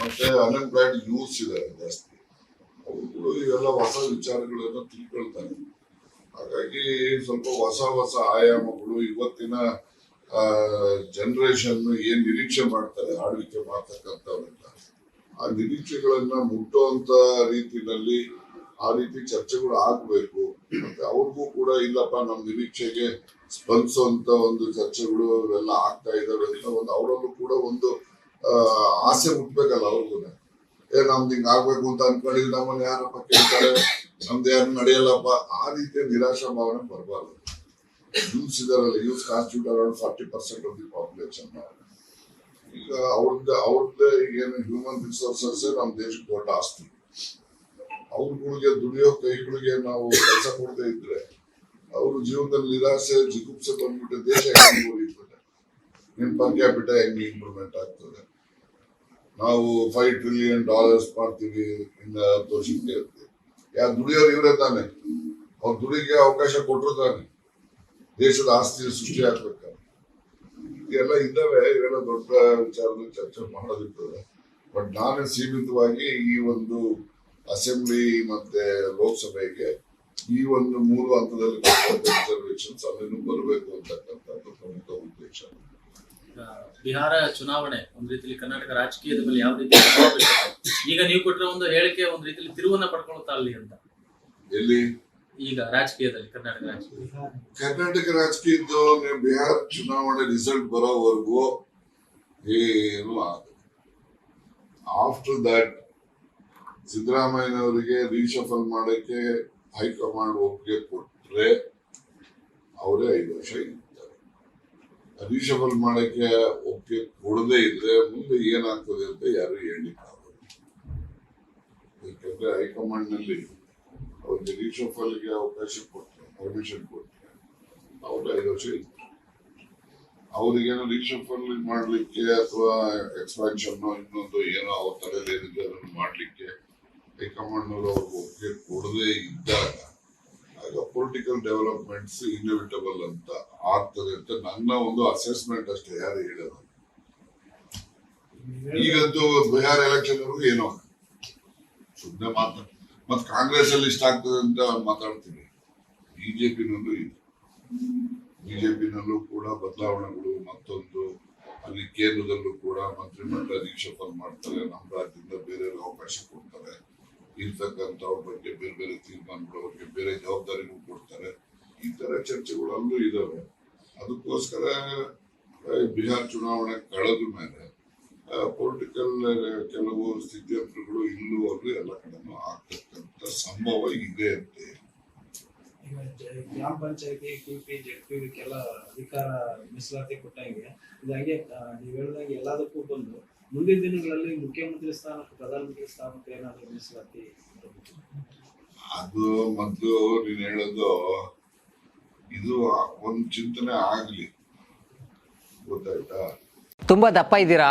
ಮತ್ತೆ unemployed youths ಇದ್ದಾರೆ ಜಾಸ್ತಿ. ಅವರು ಇವೆಲ್ಲ ಹೊಸ ವಿಚಾರಗಳನ್ನ ತಿಳ್ಕೊಳ್ತಾರೆ. ಹಾಗಾಗಿ ಸ್ವಲ್ಪ ಹೊಸ ಹೊಸ ಆಯಾಮಗಳು ಇವತ್ತಿನ ಜನರೇಷನ್ ಏನ್ ನಿರೀಕ್ಷೆ ಮಾಡ್ತಾರೆ, ಆಳ್ವಿಕೆ ಮಾಡ್ತಕ್ಕಂಥವ್ರೆಲ್ಲ ಆ ನಿರೀಕ್ಷೆಗಳನ್ನ ಮುಟ್ಟುವಂತ ರೀತಿನಲ್ಲಿ ಆ ರೀತಿ ಚರ್ಚೆಗಳು ಆಗ್ಬೇಕು. ಮತ್ತೆ ಅವ್ರಿಗೂ ಕೂಡ ಇಲ್ಲಪ್ಪ ನಮ್ಮ ನಿರೀಕ್ಷೆಗೆ ಸ್ಪಂದಿಸುವಂತ ಒಂದು ಚರ್ಚೆಗಳು ಅವೆಲ್ಲ ಆಗ್ತಾ ಇದಾವೆ ಅಂತ ಒಂದು, ಅವರಲ್ಲೂ ಕೂಡ ಒಂದು ಆಸೆ ಮುಟ್ಬೇಕಲ್ಲ ಅವ್ರಿಗೂ. ಏ, ನಮ್ದು ಹಿಂಗ್ ಆಗ್ಬೇಕು ಅಂತ ಅನ್ಕೊಂಡಿದ್ರೆ ನಮ್ಮನ್ನ ಯಾರಪ್ಪ ಕೇಳ್ತಾರೆ ನಮ್ದು ಯಾರು ನಡೆಯಲ್ಲಪ್ಪ. ಆ ರೀತಿಯ ನಿರಾಶಾ ಭಾವನೆ ಬರಬಾರ್ದು. ಯೂಸ್ ಇದಾರಲ್ಲ youths constitute around forty percent of the population ಈಗ ಅವ್ರದ್ದು ಅವ್ರದ್ದೇ ಏನು ಹ್ಯೂಮನ್ ರಿಸೋರ್ಸಸ್ ನಮ್ಮ ದೇಶಕ್ಕೆ ದೊಡ್ಡ ಆಸ್ತಿ. ಅವ್ರಗಳಿಗೆ ದುಡಿಯೋ ಕೈಗಳಿಗೆ ನಾವು ಕೆಲಸ ಕೊಡದೆ ಇದ್ರೆ, ಅವ್ರ ಜೀವನದಲ್ಲಿ ನಿರಾಸೆ, ಜಿಗುಪ್ಸೆ ಬಂದ್ಬಿಟ್ಟು ನಿಮ್ ಪರ್ ಕ್ಯಾಪಿಟ ಹೆಂಗೆ ಇಂಪ್ರೂವ್ಮೆಂಟ್ ಆಗ್ತದೆ? ನಾವು ಫೈವ್ ಟ್ರಿಲಿಯನ್ ಡಾಲರ್ಸ್ ಮಾಡ್ತೀವಿ ಇನ್ನ ಹತ್ತು ವರ್ಷಕ್ಕೆ. ಯಾರು ದುಡಿಯೋರು ಇವರೇ ತಾನೆ. ಅವ್ರ ದುಡಿಗೆ ಅವಕಾಶ ಕೊಟ್ಟರು ತಾನೆ. ದೇಶದ ಆಸ್ತಿ ಸೃಷ್ಟಿ ಆಗ್ಬೇಕಾದ್ರೆ. ಇದೆಲ್ಲ ಇದ್ದಾವೆ, ಇವೆಲ್ಲ ದೊಡ್ಡ ವಿಚಾರದಲ್ಲಿ ಚರ್ಚೆ ಮಾಡೋದಿರ್ತದೆ ಬಟ್ ನಾನೇ ಸೀಮಿತವಾಗಿ ಈ ಒಂದು ಅಸೆಂಬ್ಲಿ ಮತ್ತೆ ಲೋಕಸಭೆಗೆ ಈ ಒಂದು ಮೂರು ಹಂತದಲ್ಲಿ ರಿಸರ್ವೇಶನ್ಸ್ ಅಲ್ಲಿನೂ ಬರಬೇಕು ಅಂತಕ್ಕಂಥದ್ದು ಪ್ರಮುಖ ಉದ್ದೇಶ. ಬಿಹಾರ ಚುನಾವಣೆ ಒಂದ್ ರೀತಿಲಿ ಕರ್ನಾಟಕ ರಾಜಕೀಯದ ಮೇಲೆ ಯಾವ ರೀತಿ? ಈಗ ನೀವು ಕೊಟ್ಟರೆ ಒಂದು ಹೇಳಿಕೆ ಒಂದ್ ರೀತಿಲಿ ತಿರುವನ್ನ ಪಡ್ಕೊಳ್ತಾ ಅಲ್ಲಿ ಅಂತ. ಎಲ್ಲಿ? ಈಗ ರಾಜಕೀಯದಲ್ಲಿ ಕರ್ನಾಟಕ ರಾಜಕೀಯ. ಕರ್ನಾಟಕ ರಾಜಕೀಯದ ಬಿಹಾರ ಚುನಾವಣೆ ರಿಸಲ್ಟ್ ಬರೋವರೆಗೂ ಏನು ಆಫ್ಟರ್ ದಟ್ ಸಿದ್ದರಾಮಯ್ಯನವರಿಗೆ ರೀಶಫಲ್ ಮಾಡಕ್ಕೆ ಹೈಕಮಾಂಡ್ ಒಪ್ಪಿಗೆ ಕೊಟ್ರೆ ಅವರೇ ಐದು ವರ್ಷ ಇರ್ತಾರೆ ರೀಶಫಲ್ ಮಾಡಕ್ಕೆ ಒಪ್ಪಿಗೆ ಕೊಡದೇ ಇದ್ರೆ ಮುಂದೆ ಏನಾಗ್ತದೆ ಅಂತ ಯಾರು ಹೇಳಿಕ್ಕೆ ಯಾಕಂದ್ರೆ ಹೈಕಮಾಂಡ್ನಲ್ಲಿ ಅವ್ರಿಗೆ ರೀಶಫಲ್ಗೆ ಅವಕಾಶ ಕೊಟ್ಟರೆ ಪರ್ಮಿಷನ್ ಕೊಟ್ಟರೆ ಅವ್ರು ಐದು ವರ್ಷ ಇತ್ತು ಅವ್ರಿಗೇನೋ ರೀಶಫಲ್ ಮಾಡ್ಲಿಕ್ಕೆ ಅಥವಾ ಎಕ್ಸ್ಪಾನ್ಷನ್ ಇನ್ನೊಂದು ಏನೋ ಅವ್ರ ತಲೆಯಲ್ಲಿ ಏನಿದೆ ಅದನ್ನು ಮಾಡ್ಲಿಕ್ಕೆ ಹೈಕಮಾಂಡ್ ಅವ್ರಿಗೆ ಒಪ್ಪಿಗೆ ಕೊಡದೇ ಇದ್ದಾಗ ಆಗ ಪೊಲಿಟಿಕಲ್ ಡೆವಲಪ್ಮೆಂಟ್ಸ್ ಇನ್ಎವಿಟಬಲ್ ಅಂತ ಆಗ್ತದೆ ಅಂತ ನನ್ನ ಒಂದು ಅಸೆಸ್ಮೆಂಟ್ ಅಷ್ಟೇ, ಯಾರು ಹೇಳೋದು? ಈಗಂತೂ ಬಿಹಾರ್ ಎಲೆಕ್ಷನ್ ವರೆಗೂ ಏನೋ ಸುಮ್ಮನೆ ಮಾತು ಮತ್ತೆ ಕಾಂಗ್ರೆಸ್ ಅಲ್ಲಿ ಇಷ್ಟ ಆಗ್ತದೆ ಅಂತ ಮಾತಾಡ್ತೀನಿ. ಬಿಜೆಪಿನಲ್ಲೂ ಇದೆ ಬಿಜೆಪಿನಲ್ಲೂ ಕೂಡ ಬದಲಾವಣೆಗಳು ಮತ್ತೊಂದು ಅಲ್ಲಿ ಕೇಂದ್ರದಲ್ಲೂ ಕೂಡ ಮಂತ್ರಿಮಂಡಲ ರೀಶಫಲ್ ಮಾಡ್ತಾರೆ. ನಮ್ಮ ರಾಜ್ಯದಿಂದ ಬೇರೆ ಅವಕಾಶ ಕೊಡ್ತಾರೆ. ಇರ್ತಕ್ಕಂಥವ್ರ ಬಗ್ಗೆ ಬೇರೆ ಬೇರೆ ತೀರ್ಮಾನಗಳು ಅವ್ರಿಗೆ ಬೇರೆ ಜವಾಬ್ದಾರಿಗಳು ಕೊಡ್ತಾರೆ. ಈ ತರ ಚರ್ಚೆಗಳು ಅಲ್ಲೂ ಇದಾವೆ. ಅದಕ್ಕೋಸ್ಕರ ಬಿಹಾರ್ ಚುನಾವಣೆ ಕಳೆದ ಮೇಲೆ ಪೊಲಿಟಿಕಲ್ ಕೆಲವು ಸ್ಥಿತಿಯಂತ್ರಗಳು ಇಲ್ಲೂ ಅಲ್ಲೂ ಎಲ್ಲ ಕಡೆನೂ ಆಗ್ತಕ್ಕಂಥ ಸಂಭವ ಇದೆ ಅಂತ. ಪಂಚಾಯಿತಿ ಗ್ರಾಮ ಪಂಚಾಯತಿ ಕಿಪಿ ಜೆಡ್ಪಿ ಇದಕ್ಕೆಲ್ಲ ಅಧಿಕಾರ ಮೀಸಲಾತಿ ಕೊಟ್ಟಂಗೆ. ಇದಾಗೆ ನೀವು ಹೇಳಿದಂಗೆ ಎಲ್ಲದಕ್ಕೂ ಬಂದು ಮುಂದಿನ ದಿನಗಳಲ್ಲಿ ಮುಖ್ಯಮಂತ್ರಿ ಸ್ಥಾನಕ್ಕೆ ಪ್ರಧಾನಮಂತ್ರಿ ಸ್ಥಾನಕ್ಕೆ ಏನಾದರೂ ಮೀಸಲಾತಿ ಅದು ಮೊದಲು ನೀನು ಹೇಳೋದು ಇದು ಒಂದು ಚಿಂತನೆ ಆಗಲಿ. ಗೊತ್ತಾಯ್ತಾ? ತುಂಬಾ ದಪ್ಪ ಇದ್ದೀರಾ?